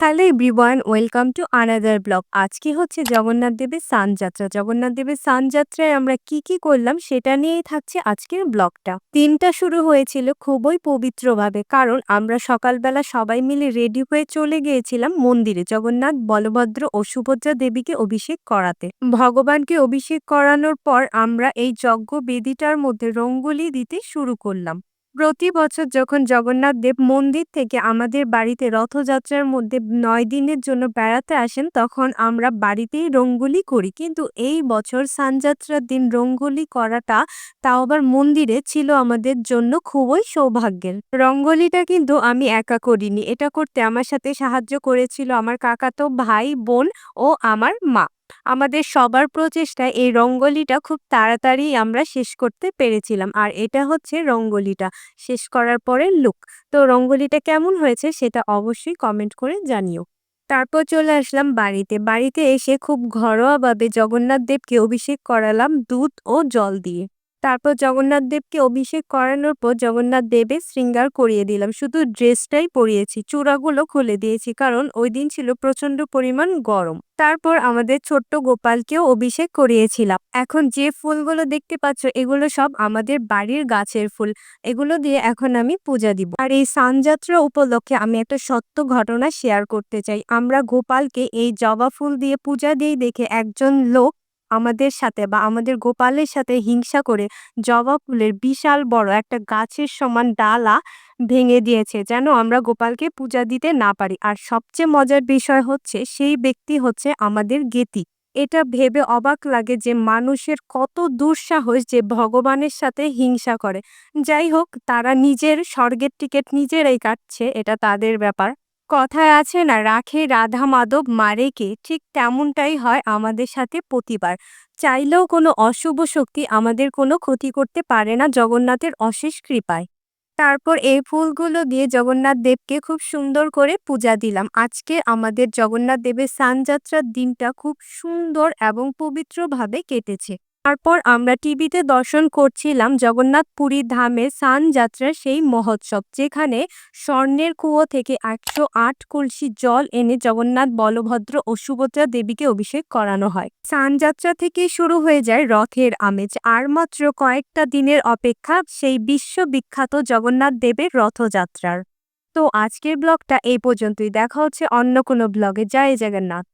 Hello everyone welcome to another blog আজকে হচ্ছে জগন্নাথ দেবের সানযাত্রা জগন্নাথ দেবের সানযাত্রায় আমরা কি কি করলাম সেটা নিয়েই থাকছে আজকের ব্লগটা দিনটা শুরু হয়েছিল খুবই পবিত্রভাবে, কারণ আমরা সকালবেলা সবাই মিলে রেডি হয়ে চলে গিয়েছিলাম মন্দিরে জগন্নাথ, বলভদ্র ও সুভদ্রা দেবীকে অভিষেক করাতে। ভগবানকে অভিষেক করানোর পর আমরা এই যজ্ঞ বেদিটার মধ্যে রঙ্গোলি দিতে শুরু করলাম। প্রতি বছর যখন জগন্নাথ দেব মন্দির থেকে আমাদের বাড়িতে রথযাত্রার মধ্যে নয় দিনের জন্য বেড়াতে আসেন, তখন আমরা বাড়িতেই রঙ্গোলি করি। কিন্তু এই বছর সানযাত্রার দিন রঙ্গোলি করাটা তাও আবার মন্দিরে ছিল আমাদের জন্য খুবই সৌভাগ্যের। রঙ্গোলিটা কিন্তু আমি একা করিনি। এটা করতে আমার সাথে সাহায্য করেছিল আমার কাকাতো ভাই, বোন ও আমার মা। আমাদের সবার প্রচেষ্টায় এই রঙ্গোলিটা খুব তাড়াতাড়ি আমরা শেষ করতে পেরেছিলাম। আর এটা হচ্ছে রঙ্গোলিটা। শেষ করার পরে লুক তো রঙ্গোলিটা কেমন হয়েছে সেটা অবশ্যই কমেন্ট করে জানিও। তারপর চলে আসলাম বাড়িতে। বাড়িতে এসে খুব ঘরোয়াভাবে জগন্নাথ দেবকে অভিষেক করালাম দুধ ও জল দিয়ে। তারপর জগন্নাথ দেবকে অভিষেক করানোর পর জগন্নাথ দেবের শৃঙ্গার করিয়ে দিলাম। শুধু ড্রেসটাই পরিয়েছি, চূড়াগুলো খুলে দিয়েছি কারণ ওই দিন ছিল প্রচণ্ড পরিমাণ গরম। তারপর আমাদের ছোট্ট গোপালকেও অভিষেক করিয়েছিলাম। এখন যে ফুলগুলো দেখতে পাচ্ছ, এগুলো সব আমাদের বাড়ির গাছের ফুল। এগুলো দিয়ে এখন আমি পূজা দিব। আর এই সানযাত্রা উপলক্ষে আমি একটা সত্য ঘটনা শেয়ার করতে চাই। আমরা গোপালকে এই জবা ফুল দিয়ে পূজা দিয়ে দেখে একজন লোক আমাদের সাথে বা আমাদের গোপালের সাথে হিংসা করে জবা ফুলের বিশাল বড় একটা গাছের সমান ডালা ভেঙে দিয়েছে যেন আমরা গোপালকে পূজা দিতে না পারি। আর সবচেয়ে মজার বিষয় হচ্ছে সেই ব্যক্তি হচ্ছে আমাদের গেতি। এটা ভেবে অবাক লাগে যে মানুষের কত দুঃসাহস যে ভগবানের সাথে হিংসা করে। যাই হোক, তারা নিজের স্বর্গের টিকিট নিজেরাই কাটছে, এটা তাদের ব্যাপার। কথায় আছে না, রাখে রাধা মাধব, মারে কে? ঠিক তেমনটাই হয় আমাদের সাথে প্রতিবার। চাইলেও কোনো অশুভ শক্তি আমাদের কোনো ক্ষতি করতে পারে না জগন্নাথের অশেষ কৃপায়। তারপর এই ফুলগুলো দিয়ে জগন্নাথ দেবকে খুব সুন্দর করে পূজা দিলাম। আজকে আমাদের জগন্নাথ দেবের সানযাত্রার দিনটা খুব সুন্দর এবং পবিত্রভাবে কেটেছে। তারপর আমরা টিভিতে দর্শন করছিলাম জগন্নাথ পুরী ধামে সান যাত্রার সেই মহোৎসব, যেখানে স্বর্ণের কুয়ো থেকে একশো আট কলসি জল এনে জগন্নাথ বলভদ্র ও সুভদ্রা দেবীকে অভিষেক করানো হয়। সান যাত্রা থেকে শুরু হয়ে যায় রথের আমেজ, আর মাত্র কয়েকটা দিনের অপেক্ষা সেই বিশ্ববিখ্যাত জগন্নাথ দেবের রথযাত্রার। তো আজকের ব্লগটা এই পর্যন্তই, দেখা হচ্ছে অন্য কোনো ব্লগে, জয় জগন্নাথ।